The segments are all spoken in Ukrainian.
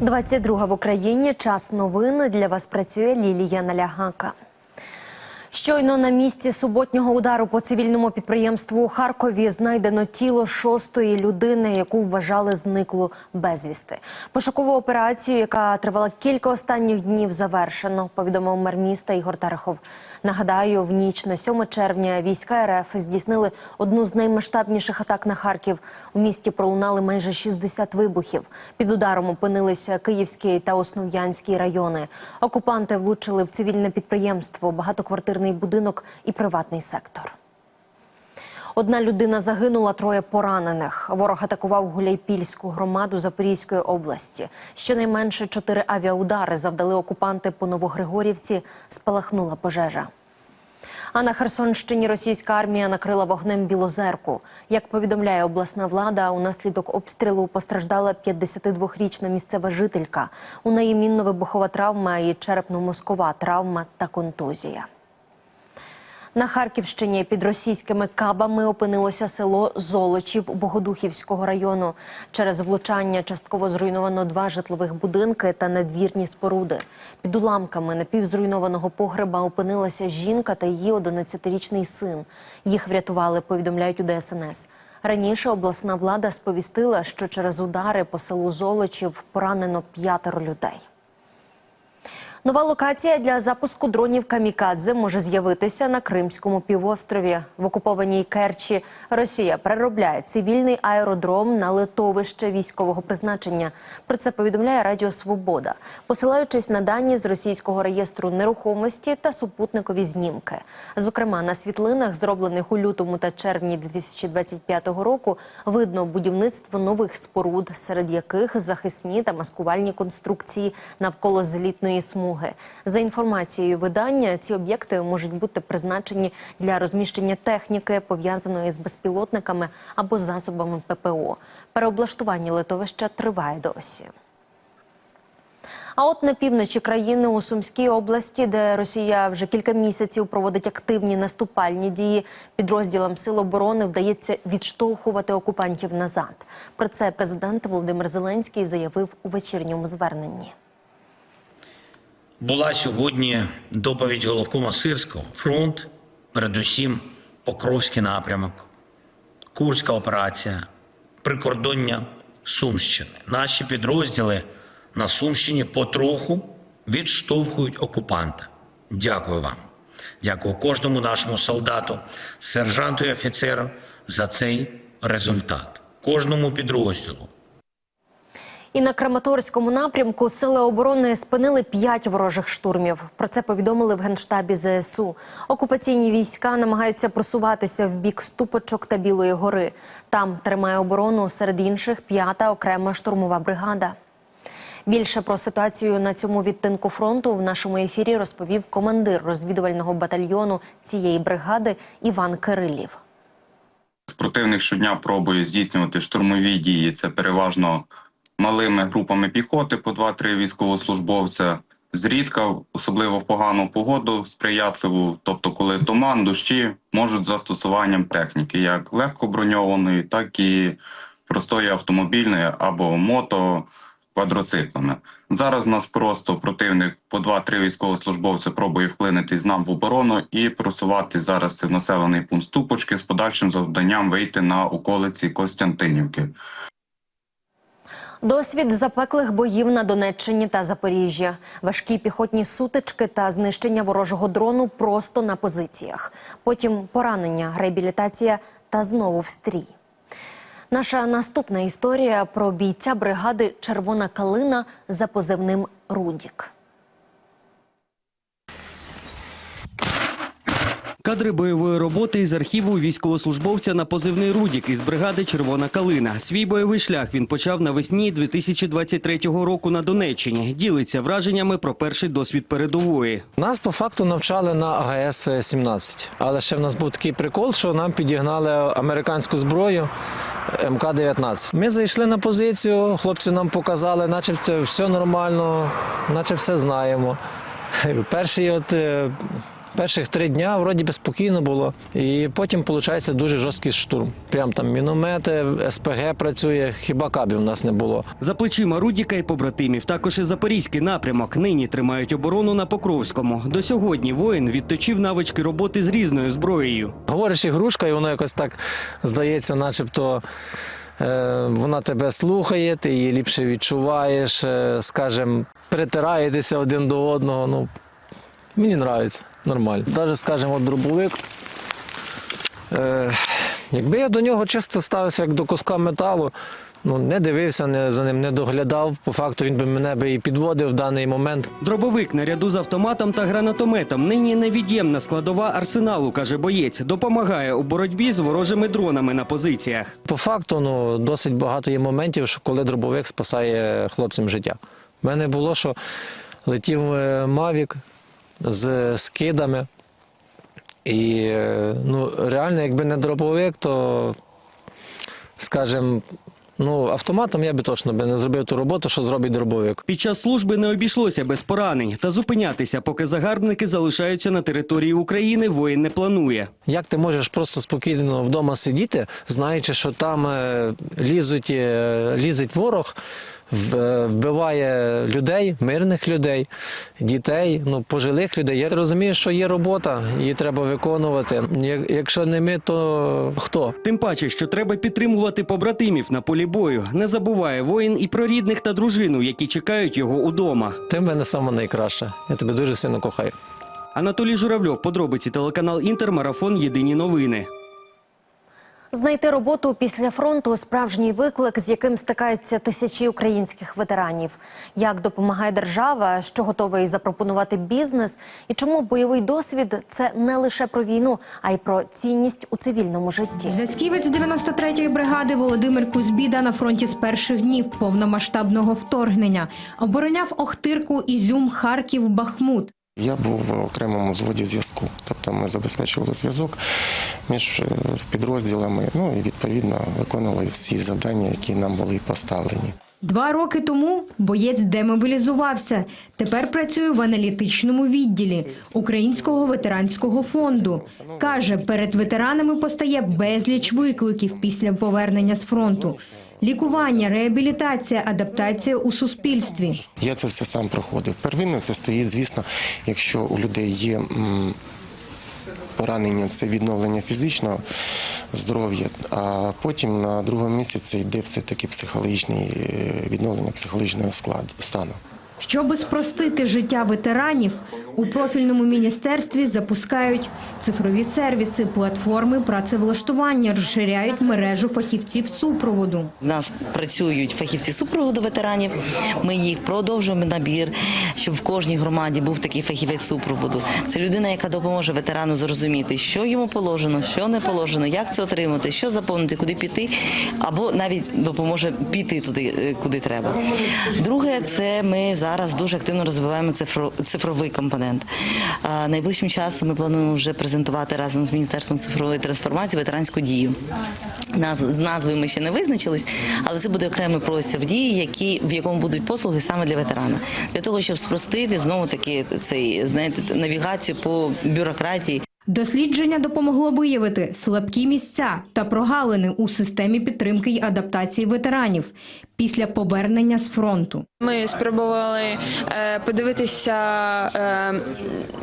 22 в Україні. Час новин. Для вас працює Лілія Налягака. Щойно на місці суботнього удару по цивільному підприємству у Харкові знайдено тіло шостої людини, яку вважали зниклу безвісти. Пошукову операцію, яка тривала кілька останніх днів, завершено. Повідомив мер міста Ігор Терехов. Нагадаю, в ніч на 7 червня війська РФ здійснили одну з наймасштабніших атак на Харків. У місті пролунали майже 60 вибухів. Під ударом опинилися Київський та Основ'янський райони. Окупанти влучили в цивільне підприємство, багатоквартирний будинок і приватний сектор. Одна людина загинула, троє поранених. Ворог атакував Гуляйпільську громаду Запорізької області. Щонайменше чотири авіаудари завдали окупанти по Новогригорівці. Спалахнула пожежа. А на Херсонщині російська армія накрила вогнем Білозерку. Як повідомляє обласна влада, унаслідок обстрілу постраждала 52-річна місцева жителька. У неї мінно-вибухова травма і черепно-мозкова травма та контузія. На Харківщині під російськими кабами опинилося село Золочів Богодухівського району. Через влучання частково зруйновано два житлових будинки та надвірні споруди. Під уламками напівзруйнованого погреба опинилася жінка та її 11-річний син. Їх врятували, повідомляють у ДСНС. Раніше обласна влада сповістила, що через удари по селу Золочів поранено п'ятеро людей. Нова локація для запуску дронів Камікадзе може з'явитися на Кримському півострові. В окупованій Керчі Росія переробляє цивільний аеродром на литовище військового призначення. Про це повідомляє Радіо Свобода, посилаючись на дані з російського реєстру нерухомості та супутникові знімки. Зокрема, на світлинах, зроблених у лютому та червні 2025 року, видно будівництво нових споруд, серед яких захисні та маскувальні конструкції навколо злітної смуги. За інформацією видання, ці об'єкти можуть бути призначені для розміщення техніки, пов'язаної з безпілотниками або засобами ППО. Переоблаштування литовища триває досі. А от на півночі країни у Сумській області, де Росія вже кілька місяців проводить активні наступальні дії, підрозділам сил оборони вдається відштовхувати окупантів назад. Про це президент Володимир Зеленський заявив у вечірньому зверненні. Була сьогодні доповідь головкома Сирського. Фронт, передусім, Покровський напрямок, Курська операція, прикордоння Сумщини. Наші підрозділи на Сумщині потроху відштовхують окупанта. Дякую вам. Дякую кожному нашому солдату, сержанту і офіцеру за цей результат, кожному підрозділу, І на Краматорському напрямку сили оборони спинили п'ять ворожих штурмів. Про це повідомили в генштабі ЗСУ. Окупаційні війська намагаються просуватися в бік ступочок та Білої гори. Там тримає оборону серед інших п'ята окрема штурмова бригада. Більше про ситуацію на цьому відтинку фронту в нашому ефірі розповів командир розвідувального батальйону цієї бригади Іван Кирилів. Противник щодня пробує здійснювати штурмові дії. Це переважно малими групами піхоти по 2-3 військовослужбовця. Зрідка, особливо в погану погоду, сприятливу, тобто коли туман, дощі можуть застосуванням техніки, як легкоброньованої, так і простої автомобільної або мото квадроциклами. Зараз нас просто противник по 2-3 військовослужбовця пробує вклинитись нам в оборону і просувати зараз це в населений пункт Ступочки з подальшим завданням вийти на околиці Костянтинівки. Досвід запеклих боїв на Донеччині та Запоріжжі, важкі піхотні сутички та знищення ворожого дрону просто на позиціях. Потім поранення, реабілітація та знову встрій. Наша наступна історія про бійця бригади Червона калина за позивним Рудік. Кадри бойової роботи із архіву військовослужбовця на позивний Рудік із бригади Червона калина. Свій бойовий шлях він почав навесні 2023 року на Донеччині. Ділиться враженнями про перший досвід передової. Нас по факту навчали на АГС-17. Але ще в нас був такий прикол, що нам підігнали американську зброю МК-19. Ми зайшли на позицію, хлопці нам показали, наче це все нормально, наче все знаємо. Перший от е, Перших три дня вроді би спокійно було. І потім, виходить, дуже жорсткий штурм. Прям там міномети, СПГ працює, хіба кабів у нас не було. За плечима Рудіка і побратимів також і запорізький напрямок. Нині тримають оборону на Покровському. До сьогодні воїн відточив навички роботи з різною зброєю. Говориш ігрушка, і воно якось так здається, начебто. е, Вона тебе слухає, ти її ліпше відчуваєш, е, скажем, притираєтеся один до одного. Ну, мені подобається, нормально. Навіть, скажімо, от дробовик. Е, якби я до нього чисто ставився як до куска металу, ну, не дивився не, за ним, не доглядав, по факту він би мене би і підводив в даний момент. Дробовик наряду з автоматом та гранатометом нині невід'ємна складова арсеналу, каже боєць. Допомагає у боротьбі з ворожими дронами на позиціях. По факту, ну, досить багато є моментів, що коли дробовик спасає хлопцям життя. У мене було, що летів е, Мавік з скидами. І е, ну, реально, якби не дробовик, то, скажімо, ну, автоматом я би точно би не зробив ту роботу, що зробить дробовик. Під час служби не обійшлося без поранень та зупинятися, поки загарбники залишаються на території України. Воїн не планує. Як ти можеш просто спокійно вдома сидіти, знаючи, що там е, лізуть, е, лізить ворог, вбиває людей, мирних людей, дітей, ну, пожилих людей. Я розумію, що є робота, її треба виконувати. Якщо не ми, то хто? Тим паче, що треба підтримувати побратимів на полі бою. Не забуває воїн і про рідних та дружину, які чекають його удома. Ти в мене саме найкраще. Я тебе дуже сильно кохаю. Анатолій Журавльов, подробиці телеканал Інтер, марафон Єдині новини. Знайти роботу після фронту справжній виклик, з яким стикаються тисячі українських ветеранів. Як допомагає держава, що готовий запропонувати бізнес, і чому бойовий досвід це не лише про війну, а й про цінність у цивільному житті. Зв'язківець 93-ї бригади Володимир Кузбіда на фронті з перших днів повномасштабного вторгнення обороняв Охтирку, Ізюм, Харків, Бахмут. Я був в окремому взводі зв'язку, тобто ми забезпечували зв'язок між е, підрозділами, ну і відповідно виконували всі завдання, які нам були поставлені. Два роки тому боєць демобілізувався. Тепер працює в аналітичному відділі Українського ветеранського фонду. Каже, перед ветеранами постає безліч викликів після повернення з фронту. Лікування, реабілітація, адаптація у суспільстві. Я це все сам проходив. Первинно це стоїть, звісно, якщо у людей є поранення, це відновлення фізичного здоров'я, а потім на другому місці це йде все-таки психологічне відновлення психологічного складу стану. Щоби спростити життя ветеранів, у профільному міністерстві запускають цифрові сервіси, платформи працевлаштування, розширяють мережу фахівців супроводу. У нас працюють фахівці супроводу ветеранів. Ми їх продовжуємо набір, щоб в кожній громаді був такий фахівець супроводу. Це людина, яка допоможе ветерану зрозуміти, що йому положено, що не положено, як це отримати, що заповнити, куди піти, або навіть допоможе піти туди, е, куди треба. Друге, це ми зараз дуже активно розвиваємо цифро- цифровий компонент. А, Найближчим часом ми плануємо вже презентувати разом з міністерством цифрової трансформації ветеранську дію. З назвою ми ще не визначились, але це буде окремий простір дії, які в якому будуть послуги саме для ветерана, для того, щоб спростити знову таки цей знаєте навігацію по бюрократії. Дослідження допомогло виявити слабкі місця та прогалини у системі підтримки й адаптації ветеранів після повернення з фронту. Ми спробували е, подивитися, е,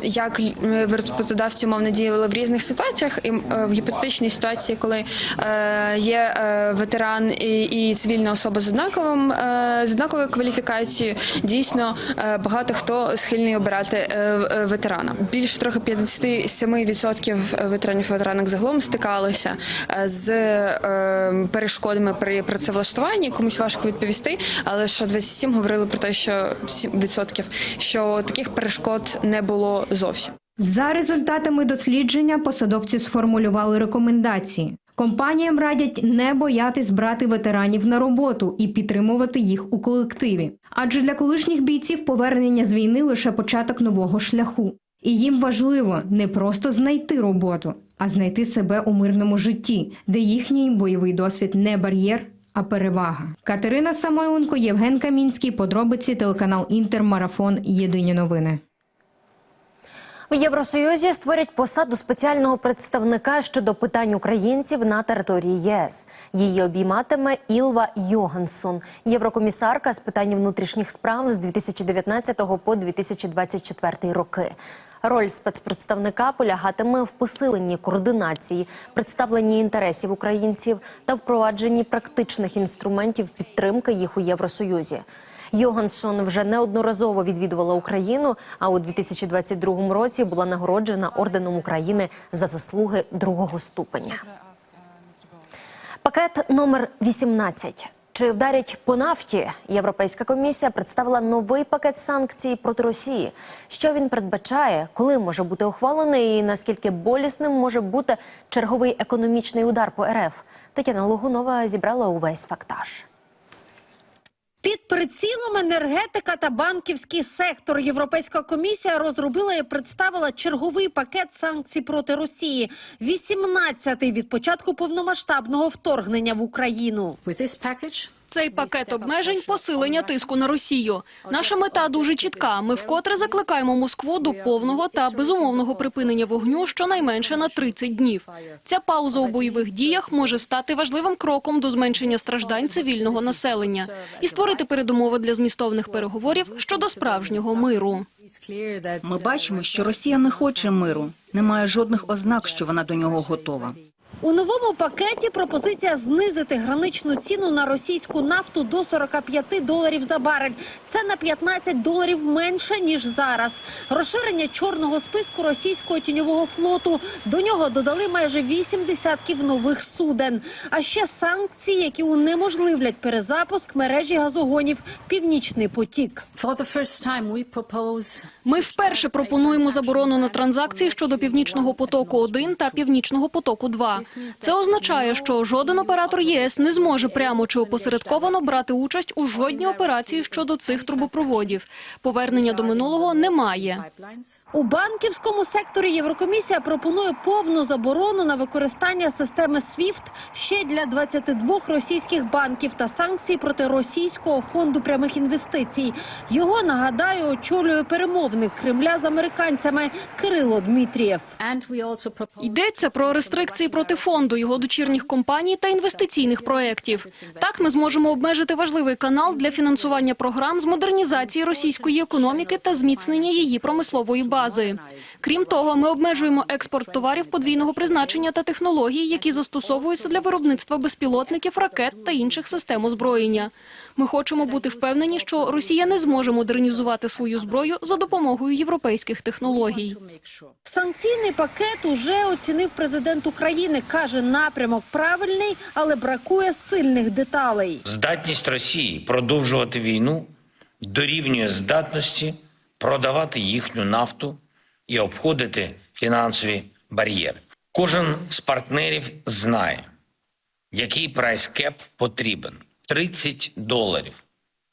як е, роботодавці умовно діяли в різних ситуаціях. І е, в гіпотетичній ситуації, коли є ветеран і, цивільна особа з однаковим з однаковою кваліфікацією, дійсно багато хто схильний обирати ветерана. Більше трохи 57% ветеранів ветеранок загалом стикалися з перешкодами при працевлаштуванні. Комусь важко відповісти, але що 27 говорили про те, що 7%, що таких перешкод не було зовсім. За результатами дослідження посадовці сформулювали рекомендації. Компаніям радять не боятись брати ветеранів на роботу і підтримувати їх у колективі. Адже для колишніх бійців повернення з війни лише початок нового шляху. І їм важливо не просто знайти роботу, а знайти себе у мирному житті, де їхній бойовий досвід не бар'єр, а перевага. Катерина Самойленко, Євген Камінський. Подробиці телеканал Інтер. Марафон. Єдині новини. В Євросоюзі створять посаду спеціального представника щодо питань українців на території ЄС. Її обійматиме Ілва Йогансон, єврокомісарка з питань внутрішніх справ з 2019 по 2024 роки. Роль спецпредставника полягатиме в посиленні координації, представленні інтересів українців та впровадженні практичних інструментів підтримки їх у Євросоюзі. Йогансон вже неодноразово відвідувала Україну, а у 2022 році була нагороджена орденом України за заслуги другого ступеня. Пакет номер 18. Чи вдарять по нафті? Європейська комісія представила новий пакет санкцій проти Росії. Що він передбачає, коли може бути ухвалений, і наскільки болісним може бути черговий економічний удар по РФ? Тетяна Логунова зібрала увесь фактаж. Під прицілом енергетика та банківський сектор Європейська комісія розробила і представила черговий пакет санкцій проти Росії, 18-й від початку повномасштабного вторгнення в Україну. Цей пакет обмежень посилення тиску на Росію. Наша мета дуже чітка. Ми вкотре закликаємо Москву до повного та безумовного припинення вогню щонайменше на 30 днів. Ця пауза у бойових діях може стати важливим кроком до зменшення страждань цивільного населення і створити передумови для змістовних переговорів щодо справжнього миру. Ми бачимо, що Росія не хоче миру. Немає жодних ознак, що вона до нього готова. У новому пакеті пропозиція знизити граничну ціну на російську нафту до 45 доларів за барель. Це на 15 доларів менше ніж зараз. Розширення чорного списку російського тіньового флоту. До нього додали майже 8 десятків нових суден. А ще санкції, які унеможливлять перезапуск мережі газогонів Північний потік. Ми вперше пропонуємо заборону на транзакції щодо північного потоку 1 та північного потоку 2 Це означає, що жоден оператор ЄС не зможе прямо чи опосередковано брати участь у жодній операції щодо цих трубопроводів. Повернення до минулого немає. У банківському секторі Єврокомісія пропонує повну заборону на використання системи SWIFT ще для 22 російських банків та санкції проти російського фонду прямих інвестицій. Його нагадаю очолює перемовник Кремля з американцями Кирило Дмитрієв. Йдеться про рестрикції проти фонду, його дочірніх компаній та інвестиційних проєктів. Так ми зможемо обмежити важливий канал для фінансування програм з модернізації російської економіки та зміцнення її промислової бази. Крім того, ми обмежуємо експорт товарів подвійного призначення та технологій, які застосовуються для виробництва безпілотників, ракет та інших систем озброєння. Ми хочемо бути впевнені, що Росія не зможе модернізувати свою зброю за допомогою європейських технологій. Санкційний пакет уже оцінив президент України. Каже, напрямок правильний, але бракує сильних деталей. Здатність Росії продовжувати війну дорівнює здатності продавати їхню нафту і обходити фінансові бар'єри. Кожен з партнерів знає, який прайскеп потрібен 30 доларів,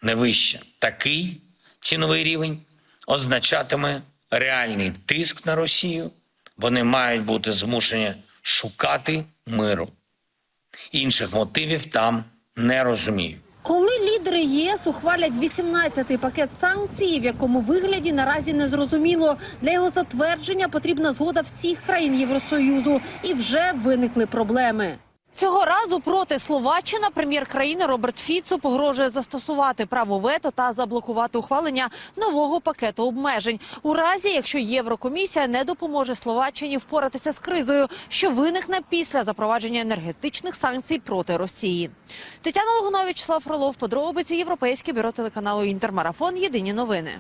не вище. Такий ціновий рівень означатиме реальний тиск на Росію. Вони мають бути змушені шукати миру. Інших мотивів там не розумію. Коли лідери ЄС ухвалять 18-й пакет санкцій, в якому вигляді наразі не зрозуміло. Для його затвердження потрібна згода всіх країн Євросоюзу, і вже виникли проблеми. Цього разу проти Словаччина прем'єр країни Роберт Фіцо погрожує застосувати право вето та заблокувати ухвалення нового пакету обмежень у разі, якщо Єврокомісія не допоможе Словаччині впоратися з кризою, що виникне після запровадження енергетичних санкцій проти Росії. Тетяна Логунович, Слав Фролов, подробиці Європейське бюро телеканалу Інтермарафон. Єдині новини.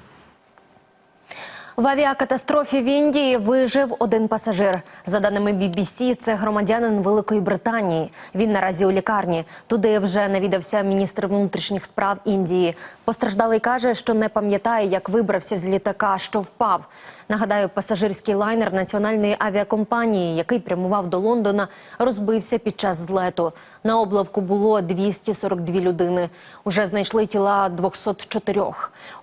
В авіакатастрофі в Індії вижив один пасажир. За даними BBC, це громадянин Великої Британії. Він наразі у лікарні. Туди вже навідався міністр внутрішніх справ Індії. Постраждалий каже, що не пам'ятає, як вибрався з літака, що впав. Нагадаю, пасажирський лайнер національної авіакомпанії, який прямував до Лондона, розбився під час злету. На облавку було 242 людини. Уже знайшли тіла 204.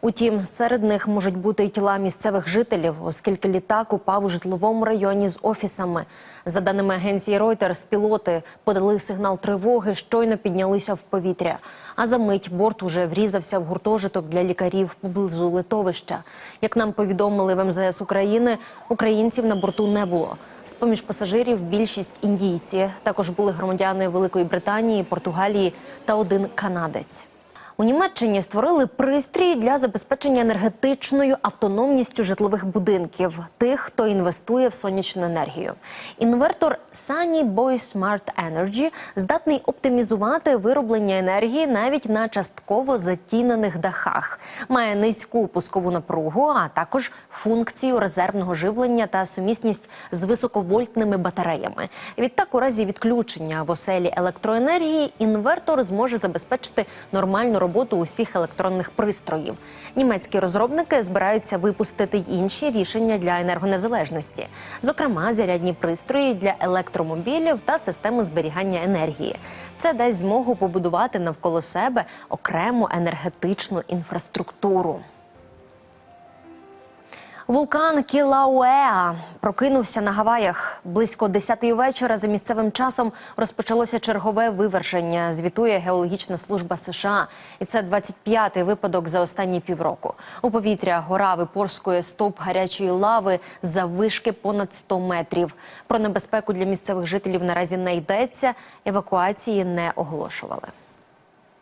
Утім, серед них можуть бути й тіла місцевих жителів, оскільки літак упав у житловому районі з офісами. За даними агенції Reuters, пілоти подали сигнал тривоги, щойно піднялися в повітря. А за мить борт уже врізався в гуртожиток для лікарів поблизу литовища. Як нам повідомили в МЗС України, українців на борту не було. З поміж пасажирів більшість індійці. Також були громадяни Великої Британії, Португалії та один канадець. У Німеччині створили пристрій для забезпечення енергетичною автономністю житлових будинків тих, хто інвестує в сонячну енергію. Інвертор Sunny Boy Smart Energy здатний оптимізувати вироблення енергії навіть на частково затінених дахах. Має низьку пускову напругу, а також функцію резервного живлення та сумісність з високовольтними батареями. Відтак, у разі відключення в оселі електроенергії, інвертор зможе забезпечити нормальну роботу усіх електронних пристроїв. Німецькі розробники збираються випустити інші рішення для енергонезалежності, зокрема зарядні пристрої для електромобілів та системи зберігання енергії. Це дасть змогу побудувати навколо себе окрему енергетичну інфраструктуру. Вулкан Кілауеа прокинувся на Гаваях. Близько 10-ї вечора за місцевим часом розпочалося чергове виверження, звітує Геологічна служба США. І це 25-й випадок за останні півроку. У повітря гора випорскує стовп гарячої лави за вишки понад 100 метрів. Про небезпеку для місцевих жителів наразі не йдеться. Евакуації не оголошували.